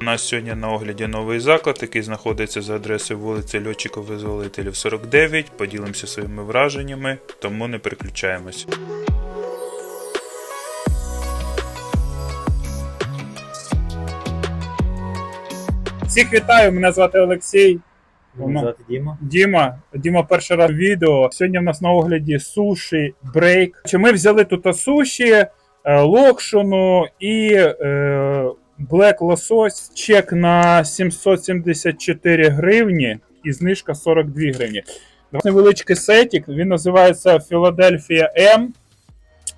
У нас сьогодні на огляді новий заклад, який знаходиться за адресою вулиці Льотчиків Визволителів 49. Поділимося своїми враженнями, тому не переключаємось. Всіх вітаю, мене звати Олексій. Мене звати Діма. Діма. Діма перший раз відео. Сьогодні в нас на огляді суші брейк. Чи ми взяли тут суші, е, локшону і е, блек лосось. Чек на 774 гривні і знижка 42 гривні. Невеличкий сетик, він називається Philadelphia M.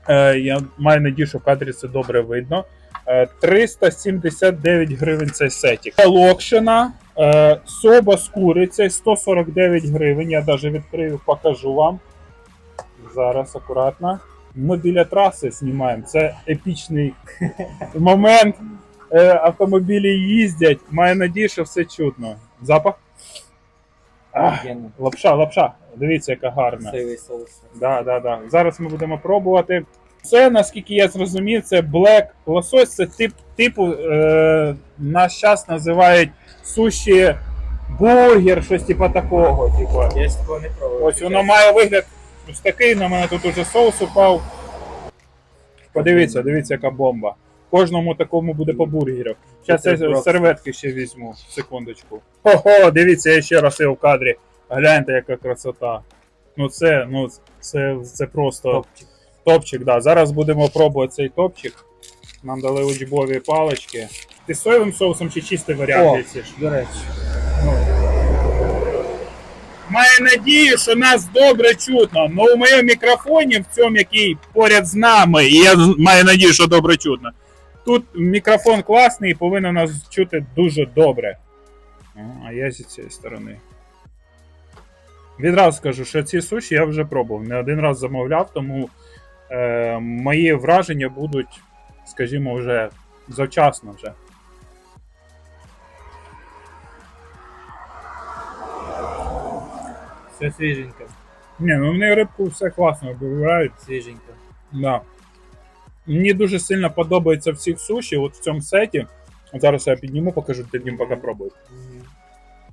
Е, я маю надію, що в кадрі це добре видно. Е, 379 гривень цей сетик. Локшина, е, соба з курицею 149 гривень. Я навіть відкрию, покажу вам. Зараз акуратно. Ми біля траси знімаємо. Це епічний момент. Е, Автомобілі їздять. Маю надію, що все чутно. Запах? Ах, лапша, лапша. Дивіться, яка гарна. Соус. Да, да, да. Зараз ми будемо пробувати. Це, наскільки я зрозумів, це black лосось, це тип, типу, е, наш час називають суші бургер, щось типу такого. Типу. Я такого не пробував. Ось воно має вигляд ось такий, на мене тут уже соус упав. Подивіться, дивіться, яка бомба. Кожному такому буде по бургеру. Зараз я серветки ще візьму. Секундочку. Ого, дивіться, я ще раз його в кадрі. Гляньте, яка красота. Ну це, ну це, це просто Топчик. топчик, да. Зараз будемо пробувати цей топчик. Нам дали учбові палички. Ти з соєвим соусом чи чистий варіант О. До речі. Маю надію, що нас добре чутно. Ну у моєму мікрофоні, в цьому, який поряд з нами, і я маю надію, що добре чутно. Тут мікрофон класний і повинен нас чути дуже добре. А я зі цієї сторони. Відразу скажу, що ці суші я вже пробував. Не один раз замовляв, тому е, мої враження будуть, скажімо, вже завчасно вже. Все свіженько. Ні, ну вони рибку все класно вибирають. Свіженько. Да. Мені дуже сильно подобається в цих суші, от в цьому сеті. Зараз я підніму, покажу, ти Дім поки пробує.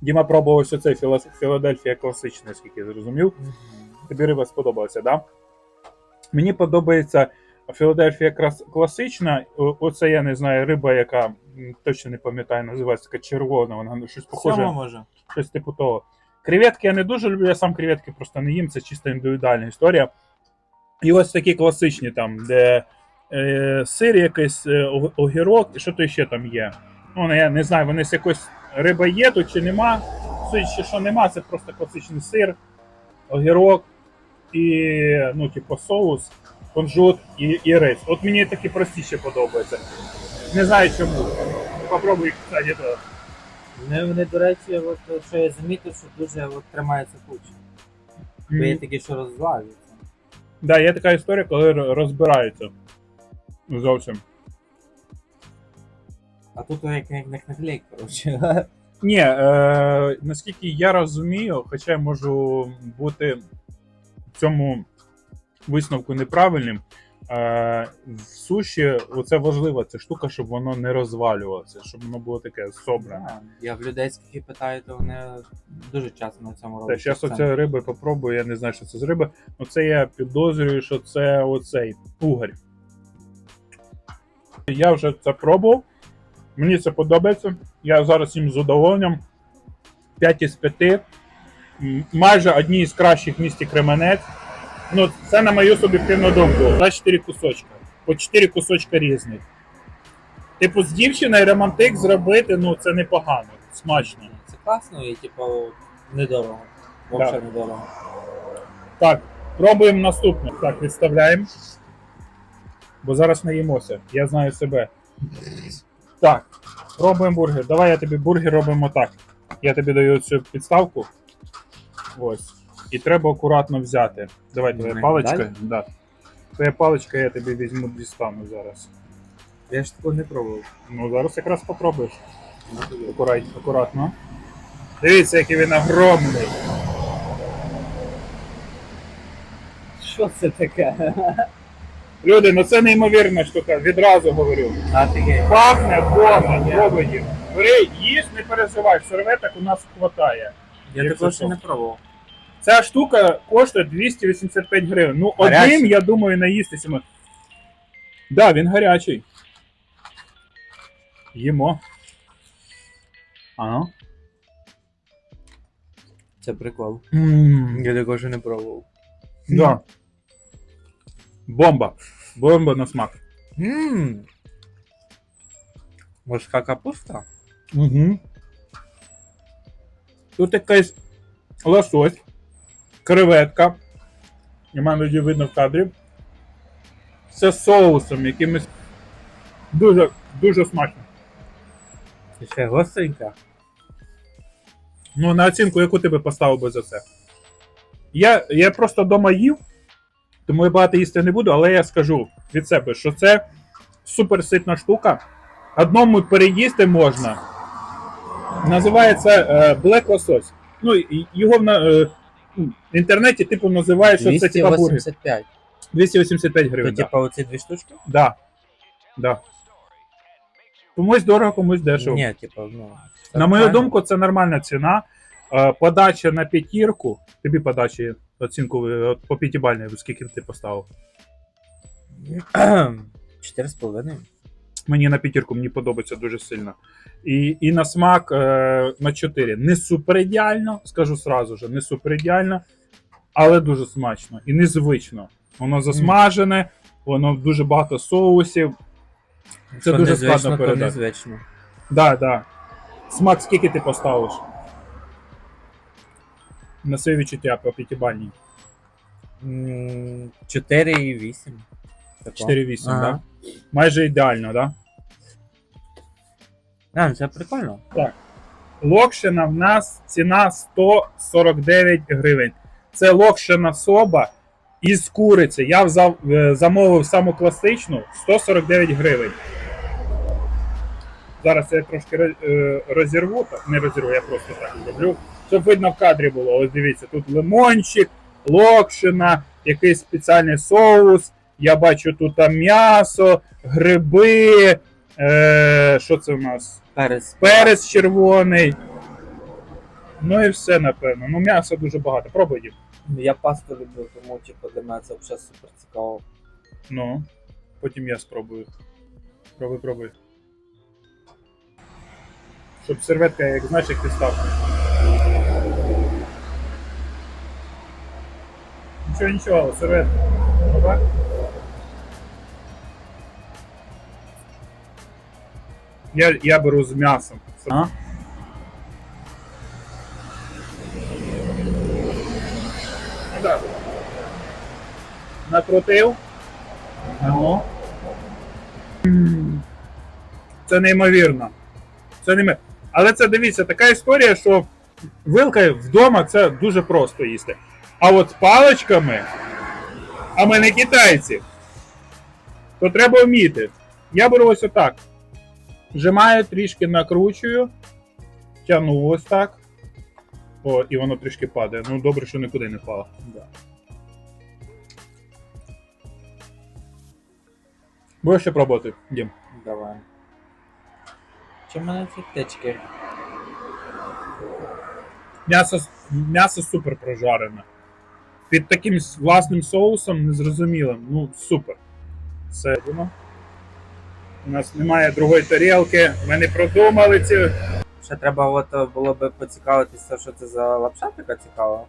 Діма пробував ось цей Філадельфія класичний, наскільки я зрозумів. Тобі риба сподобалася, да? Мені подобається Філадельфія класична. Оце я не знаю, риба, яка точно не пам'ятаю, називається така червона, вона на щось похоже. Сьома може. Щось типу того. Креветки я не дуже люблю, я сам креветки просто не їм, це чисто індивідуальна історія. І ось такі класичні там, де е, сир якийсь, е, огірок, і що то ще там є. Ну, я не знаю, вони з якось риба є тут чи нема. Судячи, що нема, це просто класичний сир, огірок і ну, типу, соус, кунжут і, і рис. От мені такі простіше подобаються. Не знаю чому. Попробуй, кстати, то. Вони, вони, до речі, от, що я замітив, що дуже от, тримається куча. Бо є такі, що розвалюються. Да, є така історія, коли р- розбираються. Зовсім. А тут як, як, як наклейк, коротше. Ні, е, наскільки я розумію, хоча я можу бути в цьому висновку неправильним. Е, в суші оце важлива ця штука, щоб воно не розвалювалося, щоб воно було таке собране. Да. Я в людей, скільки питаю, то вони дуже часто на цьому роблять. зараз оце риби попробую, я не знаю, що це з риби. Ну це я підозрюю, що це оцей угорь. Я вже це пробував. Мені це подобається. Я зараз їм з задоволенням. 5 із 5. Майже одні із кращих в місті Кременець. Ну, це на мою суб'єктивну думку. 24 кусочка. По 4 кусочка різних. Типу, з дівчиною романтик зробити, ну це непогано, смачно. Це класно і, типу, недорого. Взагалі недорого. Так, пробуємо наступне. Так, відставляємо. Бо зараз наїмося. Я знаю себе. Так, пробуємо бургер. Давай я тобі бургер робимо так. Я тобі даю цю підставку. Ось. І треба акуратно взяти. Давай твоя паличка. далі? Да. Твоя паличка я тобі візьму дістану зараз. Я ж такого не пробував. Ну, зараз якраз попробуєш. Акурат, акуратно. Дивіться, який він огромний. Що це таке? Люди, ну це неймовірна штука, відразу говорю. Офігеть. Пахне бомба, пробуйте. Бери, їж, не переживай, серветок у нас хватає. Я такого ще не пробував. Ця штука коштує 285 гривень. Ну, Гарячий? одним, я думаю, наїстися ми. Да, він гарячий. Їмо. Ага. Це прикол. Я такого ще не пробував. Да. Бомба. Бомба на смак. Ммм. Морська капуста? Угу. Тут якийсь лосось, креветка. Я маю надію видно в кадрі. Це соусом якимось. Дуже, дуже смачно. І ще гостренька. Ну, на оцінку, яку ти би поставив би за це? Я, я просто вдома їв, тому я багато їсти не буду, але я скажу від себе, що це суперситна штука. Одному переїсти можна. Називається е, Black Losos. Ну, його в, е, інтернеті типу називають, що це типа бургер. 285. 285 гривень. Да. типа оці дві штучки? Да. Да. Комусь дорого, комусь дешево. Ні, типа, ну. На мою думку, це нормальна ціна. Е, Подача на п'ятірку. Тобі подачі оцінку е, от по п'ятибальній, скільки ти поставив. Чотири з половиною. Мені на п'ятірку мені подобається дуже сильно. І, і на смак е, на 4. Не супер ідеально, скажу сразу же, не супер ідеально, але дуже смачно і незвично. Воно засмажене, воно дуже багато соусів. Це Що дуже незвично, складно передати. незвично. Да, да. Смак скільки ти поставиш? На свої відчуття по п'ятибальній. М, 4,8. Тако. 4,8, Ага. да? Майже ідеально, да? А, ну це прикольно. Так. Локшина в нас ціна 149 гривень. Це локшина соба із куриці. Я взяв, е, замовив саму класичну 149 гривень. Зараз я трошки е, розірву, так, не розірву, я просто так зроблю. Щоб видно в кадрі було. Ось дивіться, тут лимончик, локшина, якийсь спеціальний соус. Я бачу тут там м'ясо, гриби. Е, що це у нас? Перець. перець червоний. Ну і все, напевно. Ну, м'яса дуже багато. Пробуй. Дім. Я пасту люблю, тому типу для мене це взагалі супер цікаво. Ну, потім я спробую. Пробуй, пробуй. Щоб серветка, як знаєш, як став. Нічого, нічого, серветка. Опа. Я, я беру з м'ясом. А? Так. Накрутив. М. Це неймовірно. Це неймовірно. Але це дивіться, така історія, що вилка вдома це дуже просто їсти. А от з паличками, а ми не китайці, то треба вміти. Я беру ось отак. Вжимаю, трішки накручую, тягну ось так. О, і воно трішки падає. Ну добре, що нікуди не впало. Да. Будеш ще пробувати, Дім? Давай. Чи в мене ці течки? М'ясо, м'ясо супер прожарене. Під таким власним соусом незрозумілим. Ну, супер. Воно. У нас немає другої тарілки. Ми не продумали ці. Ще треба от е, було би поцікавитися, що це за лапша така цікава.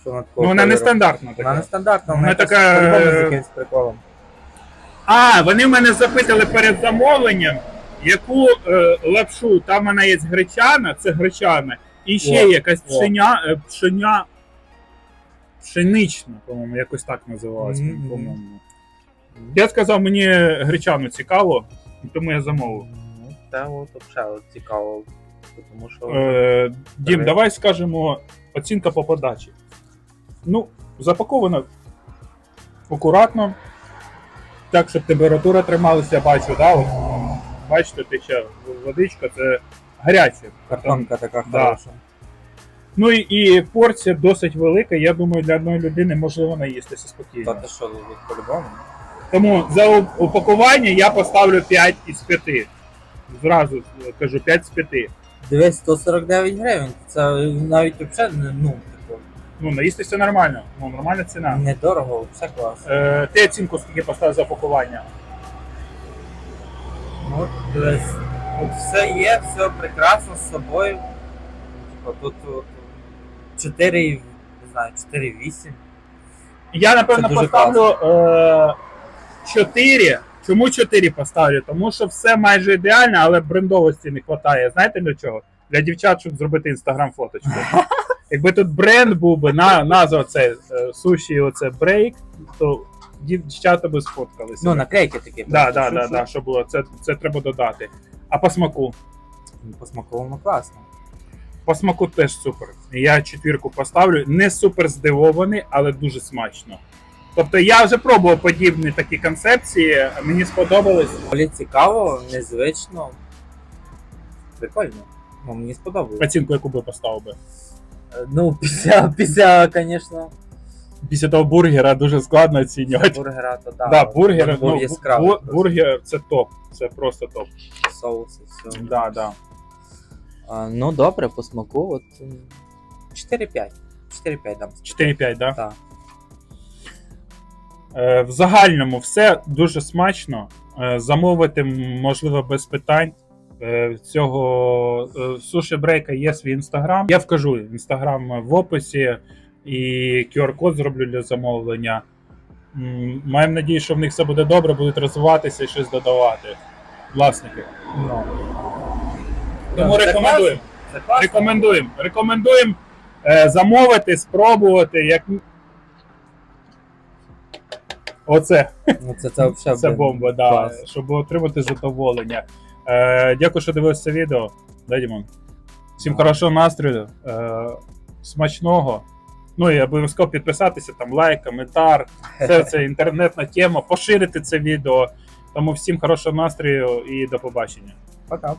Що вона такого Ну, вона не стандартна Вона не така. стандартна, Вона вона така, по-любому з е, якимось приколом. А, вони мене запитали перед замовленням, яку е, лапшу. Там вона є гречана, це гречана, і ще О, якась о. пшеня, е, пшеня. Пшенична, по-моєму, якось так називалась, Мгм. по-моєму. Я сказав, мені гречану цікаво, тому я замовив. Ну, Це от взагалі цікаво. Тому що Е, Дім, Давай. давай скажемо оцінка по подачі. Ну, запаковано акуратно, так, щоб температура трималася, я бачу, да? От, бачите, тече водичка, це гаряче. картонка така да. хороша. Ну і, і порція досить велика, я думаю, для одної людини можливо наїстися спокійно. Та ти що, по-любому? Тому за у- упакування я поставлю 5 із 5. Зразу е, кажу 5 з 5. Дивись, 149 гривень. Це навіть взагалі не, ну, типу, Ну, наїстися нормально. Ну, нормальна ціна. недорого, все клас. Е, ти оцінку скільки поставив за пакування? Ну, дивись, все є, все прекрасно з собою. Типу, тут от, 4, не знаю, 4,8. Я напевно Це дуже поставлю е, 4. Чому 4 поставлю? Тому що все майже ідеально, але брендовості не вистачає. Знаєте для чого? Для дівчат, щоб зробити інстаграм фоточку. Якби тут бренд був би на назва це е, суші, оце брейк, то дівчата би сфоткалися. Ну, наклейки такі. да, що- да, да, що було. Це, це треба додати. А по смаку? Ну, По смаковому класно. По смаку теж супер. Я четвірку поставлю. Не супер здивований, але дуже смачно. Тобто я вже пробував подібні такі концепції, мені сподобалось. Доволі цікаво, незвично. Прикольно. Ну, мені сподобалось. Оцінку, яку би поставив би. Е, Ну, після, після, звісно, Після того бургера дуже складно оцінювати. бургера, то да. Да, бургер, ну, яскравий бу- просто. бургер це топ. Це просто топ. соуси, все. Да, да. А, ну, добре, по смаку, от м, 4-5. 4-5 дам. 4-5, да? Так. Е, в загальному все дуже смачно. Е, замовити м, можливо без питань. Е, цього е, суші брейка є свій інстаграм. Я вкажу інстаграм в описі і QR-код зроблю для замовлення. Маємо надію, що в них все буде добре, будуть розвиватися і щось додавати. Власники. Ну. Тому це рекомендуємо. Це. Рекомендуємо. Рекомендуємо е, замовити, спробувати. Як... Оце. Ну, це, це, Це бомба, да, клас. щоб отримати задоволення. Е, дякую, що дивилися це відео. Да, Дімон? Всім хорошого настрою, е, смачного. Ну і обов'язково підписатися, там лайк, коментар. Все це інтернетна тема. Поширити це відео. Тому всім хорошого настрою і до побачення. Пока.